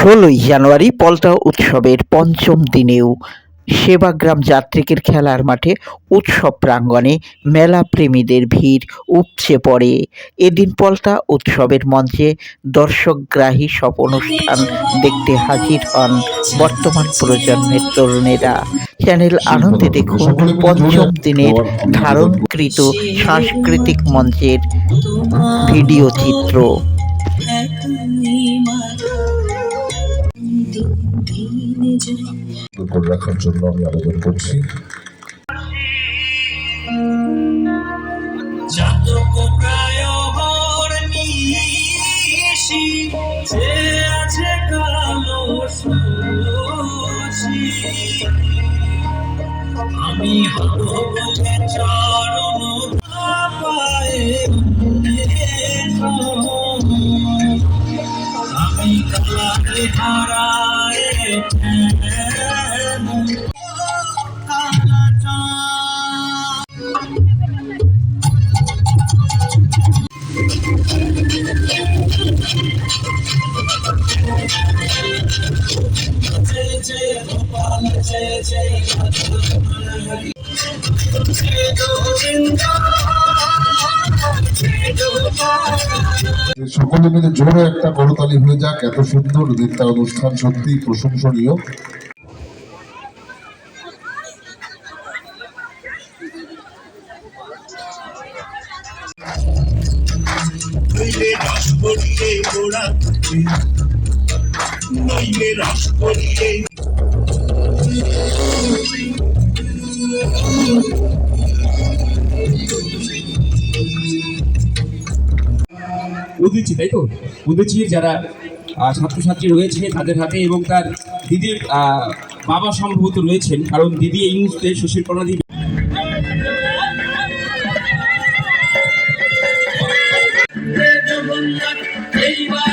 ষোলোই জানুয়ারি পলতা উৎসবের পঞ্চম দিনেও সেবাগ্রাম যাত্রিকের খেলার মাঠে উৎসব প্রাঙ্গণে মেলা প্রেমীদের ভিড় উপচে পড়ে। এদিন পলতা উৎসবের মঞ্চে দর্শকগ্রাহী সব অনুষ্ঠান দেখতে হাজির হন বর্তমান প্রজন্মের তরুণেরা। চ্যানেল আনন্দে দেখুন পঞ্চম দিনের ধারণকৃত সাংস্কৃতিক মঞ্চের ভিডিও চিত্র। করে রাখার জন্য আমি আবেদন করছি। আমি হব চরণ পায়ে কালাকে হারায় জয় জয় গোপাল জয় জয় গোবিন্দ সকলে মিলে জোরে একটা করতালি হয়ে যাক, এত সুন্দর নৃত্য অনুষ্ঠান সত্যি প্রশংসনীয়। নইলে রস পড়িয়ে উদুচি তাই তো? উদুচির যারা ছাত্রছাত্রী রয়েছে তাদের হাতে এবং তার দিদির বাবা সম্ভবত রয়েছেন, কারণ দিদি এই মুহূর্তে শশীর জগন্নাথ, এইবার